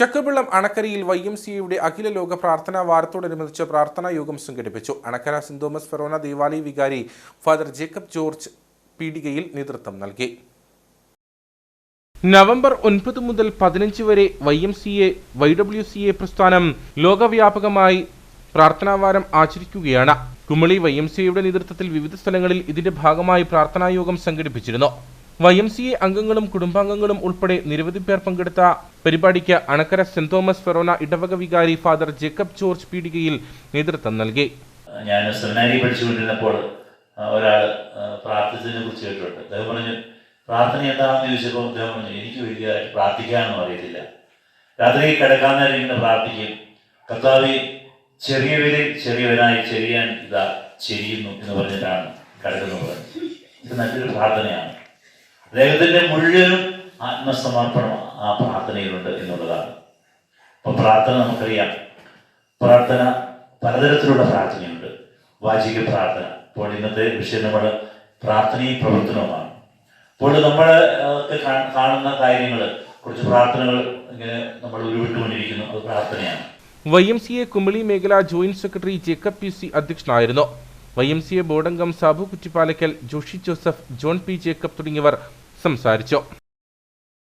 ചക്കവിള്ളം അണക്കരയിൽ Y M സിയുടെ അഖില ലോക പ്രാർത്ഥനാ വാരത്തോടനുബന്ധിച്ച് പ്രാർത്ഥനാ യോഗം സംഘടിപ്പിച്ചു. അണക്കര സെന്റ് തോമസ് ഫെറോന ദേവാലയ വികാരി ഫാദർ ജേക്കബ് ജോർജ് പീഡികയിൽ നേതൃത്വം നൽകി. നവംബർ ഒൻപത് മുതൽ പതിനഞ്ച് വരെ Y M C A Y W C A പ്രസ്ഥാനം ലോകവ്യാപകമായി പ്രാർത്ഥനാവാരം ആചരിക്കുകയാണ്. കുമളി വൈ എം സി എയുടെ നേതൃത്വത്തിൽ വിവിധ സ്ഥലങ്ങളിൽ ഇതിന്റെ ഭാഗമായി പ്രാർത്ഥനായോഗം സംഘടിപ്പിച്ചിരുന്നു. വൈ എം സി എ അംഗങ്ങളും കുടുംബാംഗങ്ങളും ഉൾപ്പെടെ നിരവധി പേർ പങ്കെടുത്ത പരിപാടിക്ക് അണക്കര സെന്റ് തോമസ് ഫെറോന ഇടവക വികാരി ഫാദർ ജേക്കബ് ജോർജ് പീഡികയിൽ നേതൃത്വം നൽകി. ഞാൻ സെമിനാരി പഠിച്ചുകൊണ്ടിരുന്നപ്പോൾ ഒരാൾ പ്രാർത്ഥിച്ചതിനെ കുറിച്ച് കേട്ടിട്ടുണ്ട്. അദ്ദേഹം പറഞ്ഞു പ്രാർത്ഥന എന്താണെന്ന് ചോദിച്ചപ്പോൾ അദ്ദേഹം പറഞ്ഞു എനിക്ക് വലിയതായിട്ട് പ്രാർത്ഥിക്കാനൊന്നും അറിയത്തില്ല. രാത്രി കിടക്കാൻ നേരം ഇങ്ങനെ പ്രാർത്ഥിക്കും. കർത്താവ് ചെറിയവരിൽ ചെറിയവനായി ചെറിയാൻ ഇതാ ചെരിയുന്നു എന്ന് പറഞ്ഞിട്ടാണ് കിടക്കുന്നത്. ഇത് നല്ലൊരു പ്രാർത്ഥനയാണ്. അദ്ദേഹത്തിന്റെ മുഴുവനും ആത്മസമർപ്പണം ആ പ്രാർത്ഥനയിലുണ്ട് എന്നുള്ളതാണ്. അപ്പൊ പ്രാർത്ഥന നമുക്കറിയാം. പ്രാർത്ഥന പലതരത്തിലുള്ള പ്രാർത്ഥനയുണ്ട്. വാചിക പ്രാർത്ഥന. അപ്പോൾ ഇന്നത്തെ വിഷയം നമ്മൾ പ്രാർത്ഥനയും പ്രവർത്തനവുമാണ്. അപ്പോൾ നമ്മൾ കാണുന്ന കാര്യങ്ങൾ കുറച്ച് പ്രാർത്ഥനകൾ ഇങ്ങനെ നമ്മൾ ഉരുവിട്ടുകൊണ്ടിരിക്കുന്നു. അത് പ്രാർത്ഥനയാണ്. Y M C A Kumbali മേഖല joint secretary Jacob P C അധ്യക്ഷനായിരുന്നു. Y M C A ബോർഡംഗം Sabu Kuttippalakkal Joshy Joseph John P Jacob തുടങ്ങിയവർ സംസാരിച്ചു.